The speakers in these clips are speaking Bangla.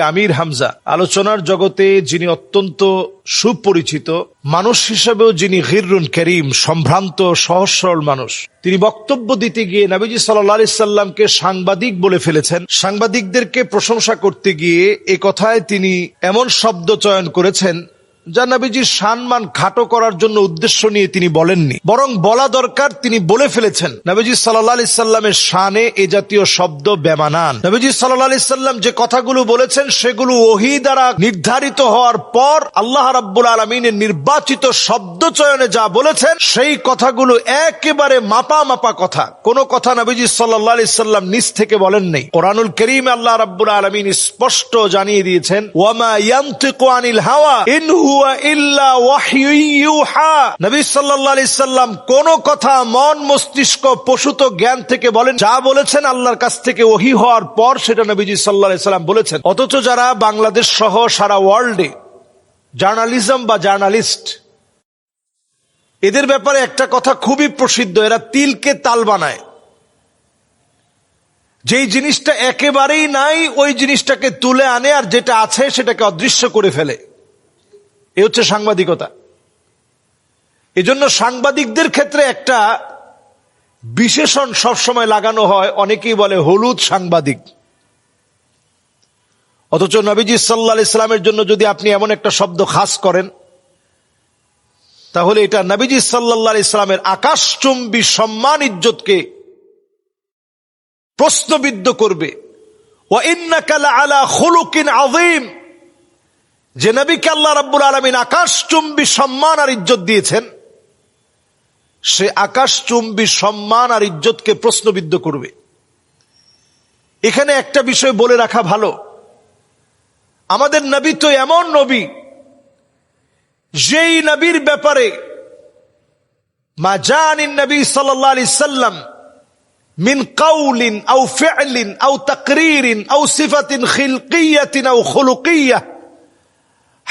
আমির হামজা। আলোচনার জগতে যিনি অত্যন্ত সুপরিচিত, মানুষ হিসেবেও যিনি হিরুন করিম, সম্ভ্রান্ত, সহজ সরল মানুষ। তিনি বক্তব্য দিতে গিয়ে নাবিজি সাল্লি সাল্লামকে সাংবাদিক বলে ফেলেছেন। সাংবাদিকদেরকে প্রশংসা করতে গিয়ে এ কথায় তিনি এমন শব্দ চয়ন করেছেন যা নবীজির সম্মান খাটো করার জন্য উদ্দেশ্য নিয়ে তিনি বলেননি। বরং বলা দরকার তিনি বলে ফেলেছেন, নবীজি সাল্লাহ সাল্লামের শানে এ জাতীয় শব্দ বেমানান। নবীজি সাল্লাহ সাল্লাম যে কথাগুলো বলেছেন, সেগুলো ওহি দ্বারা নির্ধারিত হওয়ার পর আল্লাহ রাব্বুল আলমিনের নির্বাচিত শব্দ চয়নে যা বলেছেন, সেই কথাগুলো একেবারে মাপা মাপা কথা। কোন কথা নবীজি সাল্লাহ সাল্লাম নিজ থেকে বলেন নেই। কোরআনুল করিম আল্লাহ রাব্বুল আলমিন স্পষ্ট জানিয়ে দিয়েছেন ওয়ামা ইয়ান্তিকু হাওয়া, ইন কোন কথা মন, মস্তিষ্ক, পশুত জ্ঞান থেকে বলেন, যা বলেছেন আল্লাহর কাছ থেকে ওহি হওয়ার পর সেটা বলেছেন। অথচ যারা সারা ওয়ার্ল্ডে জার্নালিজম বা জার্নালিস্ট, এদের ব্যাপারে একটা কথা খুবই প্রসিদ্ধ, এরা তিলকে তাল বানায়। যেই জিনিসটা একেবারেই নাই, ওই জিনিসটাকে তুলে আনে আর যেটা আছে সেটাকে অদৃশ্য করে ফেলে। এ হচ্ছে সাংবাদিকতা। এজন্য সাংবাদিকদের ক্ষেত্রে একটা বিশেষণ সবসময় লাগানো হয়, অনেকেই বলে হলুদ সাংবাদিক। অথচ নবীজি সাল্লা ইসলামের জন্য যদি আপনি এমন একটা শব্দ খাস করেন, তাহলে এটা নবীজি সাল্লা ইসলামের আকাশচুম্বী সম্মান ইজ্জতকে প্রশ্নবিদ্ধ করবে। ও ইন্নাকালা আলা খুলুকিন আযীম। যে নবীকে আল্লাহ রাব্বুল আলমিন আকাশ চুম্বী সম্মান আর ইজ্জত দিয়েছেন, সে আকাশ চুম্বী সম্মান আর ইজ্জতকে প্রশ্নবিদ্ধ করবে। এখানে একটা বিষয় বলে রাখা ভালো। আমাদের নবী তো এমন নবী, যেই নবীর ব্যাপারে মা জানিন নবী সাল্লাহ আলি সাল্লাম মিন কাউলিন আউ ফেলিন আউ তকরিরিন আউ সিফাতিন খিলকিয়াতিন আউ খুলুকিয়া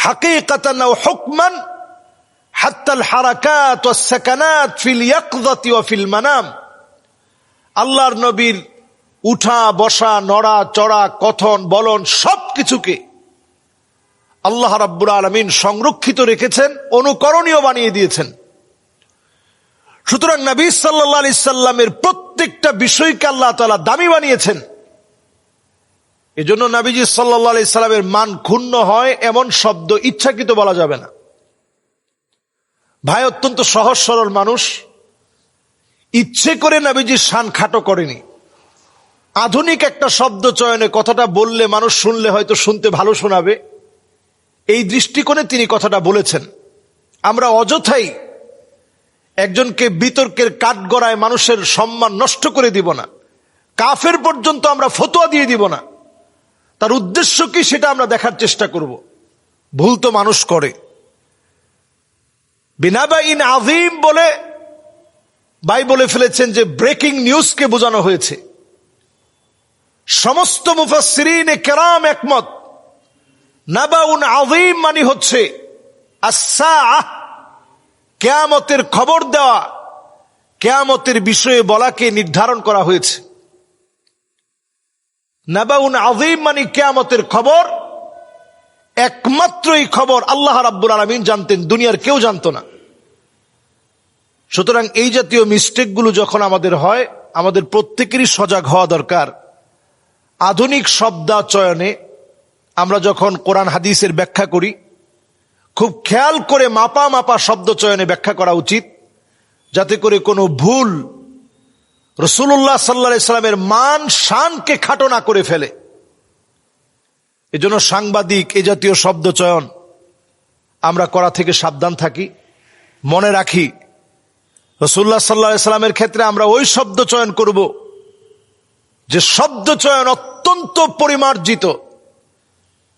حقيقة أو حكما حتى الحركات والسكنات في اليقظة وفي المنام আল্লাহর নবীর উঠা বসা নড়া চড়া কথন বলন সব কিছুকে আল্লাহ রাব্বুল আলমিন সংরক্ষিত রেখেছেন অনুকরণীয় বানিয়ে দিয়েছেন সুতরাং নবী সাল্লাহ আলি সাল্লামের প্রত্যেকটা বিষয়কে আল্লাহ তালা দামি বানিয়েছেন এজন্য নাবিজি সাল্লা সাল্লামের মান ক্ষুণ্ণ হয়, এমন শব্দ ইচ্ছাকৃত বলা যাবে না। ভাই, অত্যন্ত সহজ সরল মানুষ। ইচ্ছে করে নাবিজির শান খাটো করেনি। আধুনিক একটা শব্দ চয়নে কথাটা বললে মানুষ শুনলে হয়তো শুনতে ভালো শোনাবে। এই দৃষ্টিকোণে তিনি কথাটা বলেছেন। আমরা অযথাই একজনকে বিতর্কের কাঠগড়ায় মানুষের সম্মান নষ্ট করে দিব না। কাফের পর্যন্ত আমরা ফতোয়া দিয়ে দিব না। তার উদ্দেশ্য কি সেটা আমরা দেখার চেষ্টা করব। ভুল তো মানুষ করে। বিনাবা ইন আজিম বলে ভাই বলে ফেলেছেন যে ব্রেকিং নিউজকে বোঝানো হয়েছে। সমস্ত মুফাসরিন কেরাম একমত। নাবাউন আজিম মানে হচ্ছে আসা কেয়ামতের খবর দেওয়া, কেয়ামতের বিষয়ে বলাকে নির্ধারণ করা হয়েছে। নাবাউন আজিম মানে কেয়ামতের খবর। একমাত্র এই খবর আল্লাহ রাব্বুল আলমিন জানতেন, দুনিয়ার কেউ জানতো না। সুতরাং এই জাতীয় মিস্টেকগুলো যখন আমাদের হয়, আমাদের প্রত্যেকেরই সজাগ হওয়া দরকার। আধুনিক শব্দাচয়নে আমরা যখন কোরআন হাদিসের ব্যাখ্যা করি, খুব খেয়াল করে মাপা মাপা শব্দ চয়নে ব্যাখ্যা করা উচিত, যাতে করে কোনো ভুল রসুল্লাহ সাল্লা ইসলামের মান, শানকে খাটো না করে ফেলে। এজন্য সাংবাদিক, এ জাতীয় শব্দ চয়ন। আমরা করা থেকে সাবধান থাকি। মনে রাখি, রসুল্লাহ সাল্লা ইসলামের ক্ষেত্রে আমরা ওই শব্দ চয়ন করব, যে শব্দ চয়ন অত্যন্ত পরিমার্জিত।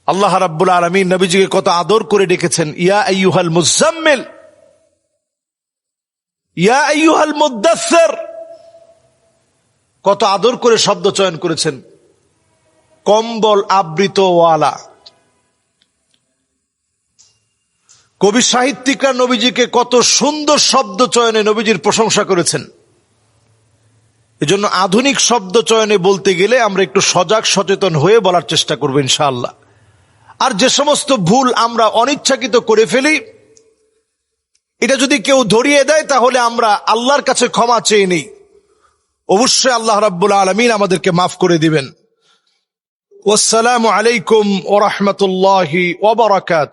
আল্লাহ রাব্বুল আলমী নবীজিকে কত আদর করে ডেকেছেন, ইয়া আইয়ুহাল মুজাম্মিল, ইয়া আইয়ুহাল মুদাসসির। কত আদর করে শব্দ চয়ন করেছেন। কম্বল আবৃত ওয়ালা। কবি সাহিত্যিকরা নবীজিকে কত সুন্দর শব্দ চয়নে নবীজির প্রশংসা করেছেন। এজন্য আধুনিক শব্দ চয়নে বলতে গেলে আমরা একটু সজাগ, সচেতন হয়ে বলার চেষ্টা করব ইনশাআল্লাহ। আর যে সমস্ত ভুল আমরা অনিচ্ছাকৃত করে ফেলি, এটা যদি কেউ ধরিয়ে দেয় তাহলে আমরা আল্লাহর কাছে ক্ষমা চেয়ে নিই। অবশ্যই আল্লাহ রাব্বুল আলমিন আমাদেরকে মাফ করে দিবেন। ওয়াসসালামু আলাইকুম ওরহমতুল্লাহি ওবরাকাত